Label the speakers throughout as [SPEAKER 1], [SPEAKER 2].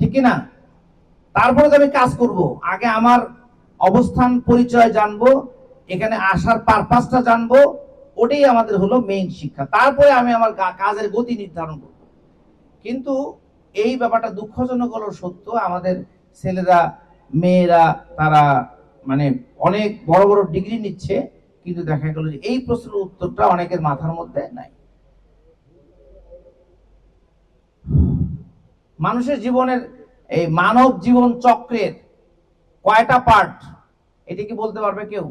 [SPEAKER 1] ঠিক না তারপরে আমি কাজ করব। আগে আমার অবস্থান, পরিচয় জানব, এখানে আসার পারপাসটা জানব, ওটাই আমাদের হলো মেইন শিক্ষা। তারপরে আমি আমার কাজের গতি নির্ধারণ করব। কিন্তু এই ব্যাপারটা দুঃখজনক হলো সত্য, আমাদের ছেলেরা, মেয়েরা, তারা মানে অনেক বড় বড় ডিগ্রি নিচ্ছে, কিন্তু দেখা গেল যে এই প্রশ্নের উত্তরটা অনেকের মাথার মধ্যে নাই। মানুষের জীবনের এই মানব জীবন চক্রের কয়টা পার্ট এটা কি বলতে পারবে কেউ?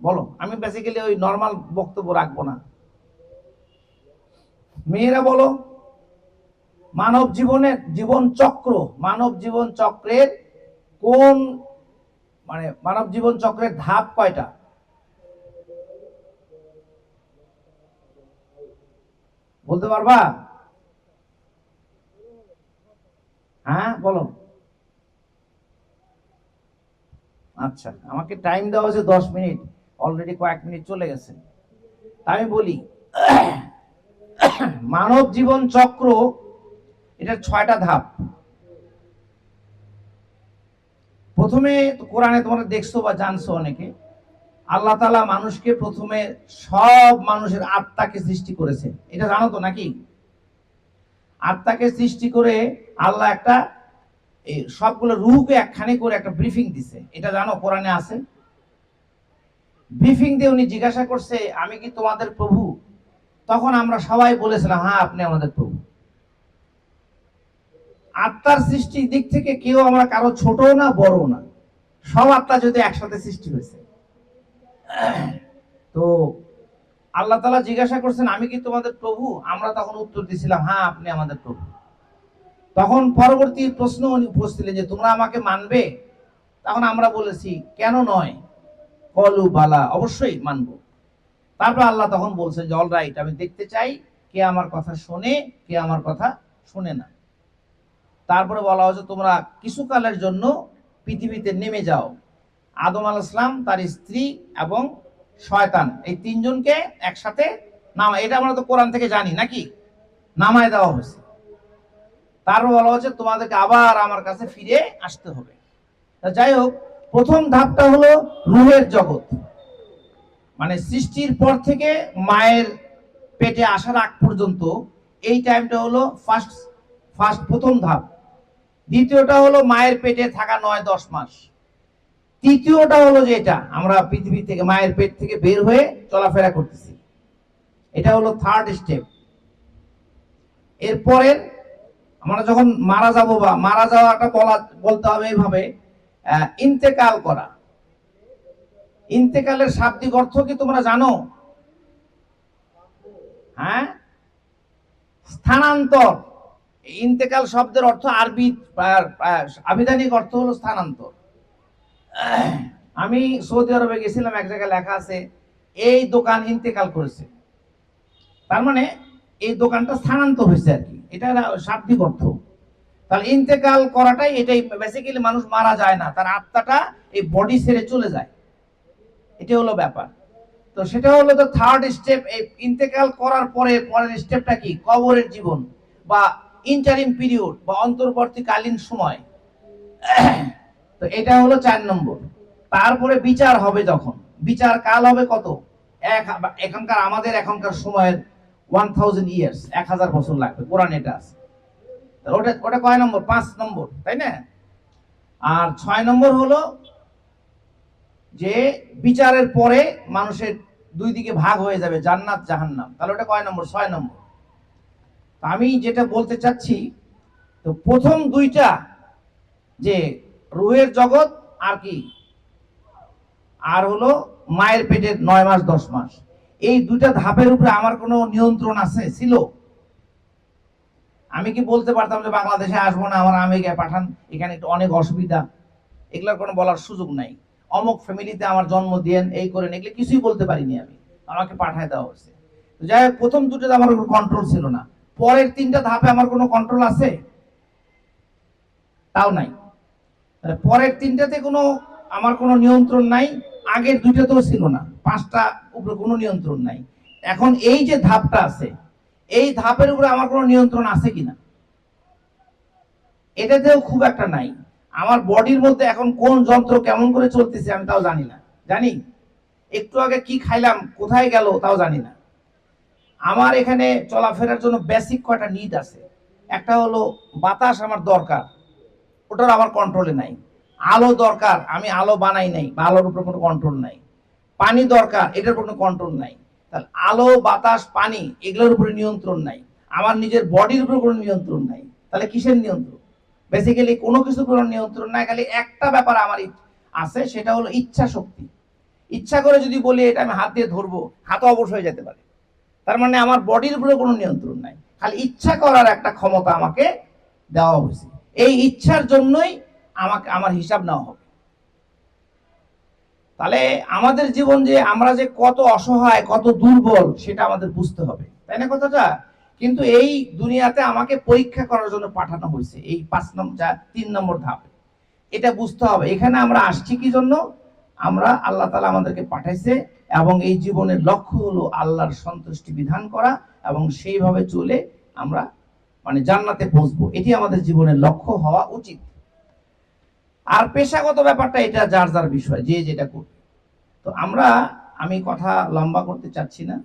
[SPEAKER 1] বলো, আমি বেসিক্যালি ওই নর্মাল বক্তব্য রাখব না। মেয়েরা বলো, মানব জীবনের জীবন চক্র, মানব জীবন চক্রের কোন মানে মানব জীবন চক্রের ধাপ কয়টা? বলতে পারবা? হ্যাঁ বলো। আচ্ছা আমাকে টাইম দেওয়া হয়েছে দশ মিনিট। অলরেডি কয়েক মিনিট চলে গেছে। আমি বলি, মানব জীবন চক্র এটা ছয়টা ধাপ। প্রথমে কোরআনে তোমরা দেখছ বা জানছো অনেকে, আল্লাহ তালা মানুষকে প্রথমে সব মানুষের আত্মাকে সৃষ্টি করেছে। এটা জানো তো নাকি? আত্মাকে সৃষ্টি করে আল্লাহ একটা, এই সবগুলো রুহকে একখানে করে একটা ব্রিফিং দিছে। এটা জানো, কোরআনে আছে? ব্রিফিং দিয়ে উনি জিজ্ঞাসা করছে, আমি কি তোমাদের প্রভু? তখন আমরা সবাই বলেছিলাম হ্যাঁ আপনি আমাদের প্রভু। আত্মার সৃষ্টির দিক থেকে কেউ আমরা কারও ছোট না বড় না। সব আত্মা যদি একসাথে সৃষ্টি হয়েছে। তো আল্লাহ তালা জিজ্ঞাসা করছেন, আমি কি তোমাদের প্রভু? আমরা তখন উত্তর দিছিলাম হ্যাঁ আপনি আমাদের প্রভু। তখন পরবর্তী প্রশ্ন উনি উপস্থিলেন যে, তোমরা আমাকে মানবে? তখন আমরা বলেছি, কেন নয়? কলু বালা, অবশ্যই মানব। তারপর আল্লাহ তখন বলছেন যে অল রাইট আমি দেখতে চাই, কে আমার কথা শোনে, কে আমার কথা শোনে না। তারপরে বলা হচ্ছে তোমরা কিছুকালের জন্য পৃথিবীতে নেমে যাও। আদম আল ইসলাম তার স্ত্রী এবং শয়তান। এই তিনজনকে একসাথে নামা এটা আমরা তো কোরআন থেকে জানি, নাকি? নামায় দেওয়া হয়েছে। তারপর বলা হচ্ছে তোমাদেরকে আবার আমার কাছে ফিরে আসতে হবে। যাই হোক, প্রথম ধাপটা হলো রুহের জগৎ। মানে সৃষ্টির পর থেকে মায়ের পেটে আসার আগ পর্যন্ত এই টাইমটা হলো ফার্স্ট ফার্স্ট প্রথম ধাপ। দ্বিতীয়টা হলো মায়ের পেটে থাকা নয়, দশ মাস। তৃতীয়টা হলো যে এটা, আমরা পৃথিবী থেকে, মায়ের পেট থেকে বের হয়ে চলাফেরা করতেছি। এটা হলো থার্ড স্টেপ এরপরের আমরা যখন মারা যাব বা মারা যাওয়াটা বলা, বলতে হবে এইভাবে ইন্তেকাল করা। ইন্তেকালের শাব্দিক অর্থ কি তোমরা জানো? হ্যাঁ? স্থানান্তর। ইন্তেকাল শব্দের অর্থ আরবি আবিধানিক অর্থ হলো স্থানান্তর। আমি সৌদি আরবে গেছিলাম, এক জায়গায় লেখা আছে, এই দোকান ইন্তেকাল করেছে। তার মানে এই দোকানটা স্থানান্তর হয়েছে আর কি। এটা শাব্দিক অর্থ। তাহলে ইন্তেকাল করাটাই এটাই বেসিক্যালি মানুষ মারা যায় না, তার আত্মাটা এই বডি ছেড়ে চলে যায়। এটা হলো ব্যাপার। তো সেটা হলো তো থার্ড স্টেপ এই ইন্তেকাল করার পরে পরের স্টেপটা কি? কবরের জীবন বা ইন্টারিম পিরিয়ড বা অন্তর্বর্তীকালীন সময়। তো এটা হলো চার নম্বর। তারপরে বিচার হবে যখন। বিচার কাল হবে কত? এক এখনকার আমাদের এখনকার সময়ের ওয়ান থাউজেন্ড ইয়ার্স এক হাজার বছর লাগবে, কোরআন এটা আছে। ওটা ওটা কয় নম্বর? পাঁচ নম্বর, তাই না? আর ছয় নম্বর হলো যে বিচারের পরে মানুষের দুই দিকে ভাগ হয়ে যাবে, জান্নাত, জাহান্নাম। তাহলে ওটা কয় নম্বর? ছয় নম্বর। আমি যেটা বলতে চাচ্ছি, তো প্রথম দুইটা যে রুহের জগৎ আর কি? আর হলো মায়ের পেটের নয় মাস, দশ মাস। এই দুইটা ধাপের উপরে আমার কোনো নিয়ন্ত্রণ আছে? ছিল। আমি কি বলতে পারতাম যে বাংলাদেশে আসব না, আমার আমেরিকায় পাঠান? এখানে একটু অনেক অসুবিধা। এগুলোর কোনো বলার সুযোগ নাই। অমুক ফ্যামিলিতে আমার জন্ম দিয়েন এই করেন, এগুলো কিছুই বলতে পারিনি আমি। আমাকে পাঠায় দেওয়া হয়েছে। যাই হোক, প্রথম দুটোতে আমার কোনো কন্ট্রোল ছিল না। পরের তিনটা ধাপে আমার কোনো কন্ট্রোল আছে? তাও নাই। তাহলে পরের তিনটাতে কোনো, আমার কোনো নিয়ন্ত্রণ নাই, আগের দুইটাতেও ছিল না, পাঁচটা উপরে কোনো নিয়ন্ত্রণ নাই। এখন এই যে ধাপটা আছে, এই ধাপের উপরে আমার কোনো নিয়ন্ত্রণ আছে কিনা? এটাতেও খুব একটা নাই। আমার বডির মধ্যে এখন কোন যন্ত্র কেমন করে চলতেছে আমি তাও জানি না। জানি? একটু আগে কি খাইলাম, কোথায় গেল তাও জানি না। আমার এখানে চলাফেরার জন্য বেসিক কয়টা নিড আছে। একটা হলো বাতাস আমার দরকার। ওটার আমার কন্ট্রোলে নাই। আলো দরকার, আমি আলো বানাই নাই, বা আলোর উপর কোনো কন্ট্রোল নাই। পানি দরকার, এটার কোনো কন্ট্রোল নাই। তাহলে আলো, বাতাস, পানি, এগুলোর উপরে নিয়ন্ত্রণ নাই। আমার নিজের বডির উপরে কোনো নিয়ন্ত্রণ নাই। তাহলে কিসের নিয়ন্ত্রণ? বেসিক্যালি কোনো কিছুর উপর নিয়ন্ত্রণ নাই, খালি একটা ব্যাপার আমার আছে, সেটা হলো ইচ্ছা শক্তি। ইচ্ছা করে যদি বলি, এটা আমি হাত দিয়ে ধরবো হাতও অবশ হয়ে যেতে পারে। তার মানে আমার বডির উপরে কোনো নিয়ন্ত্রণ নাই। খালি ইচ্ছা করার একটা ক্ষমতা আমাকে দেওয়া হয়েছে। এই ইচ্ছার জন্যই আমাকে, আমার হিসাব নেওয়া হবে। তাহলে আমাদের জীবন যে আমরা যে কত অসহায়, কত দুর্বল, সেটা আমাদের বুঝতে হবে। তাই না কথাটা? কিন্তু এই দুনিয়াতে আমাকে পরীক্ষা করার জন্য পাঠানো হয়েছে, এই পাঁচ নম্বর যা তিন নম্বর ধাপ। এটা বুঝতে হবে। এখানে আমরা আসছি কি জন্য? আমরা আল্লাহ তালা আমাদেরকে পাঠাইছে এবং এই জীবনের লক্ষ্য হলো আল্লাহর সন্তুষ্টি বিধান করা এবং সেইভাবে চলে আমরা মানে জান্নাতে পৌঁছবো। এটি আমাদের জীবনের লক্ষ্য হওয়া উচিত। আর পেশাগত ব্যাপারটা এটা যার যার বিষয়, যে যেটা করবে। তো আমরা, আমি কথা লম্বা করতে চাচ্ছি না।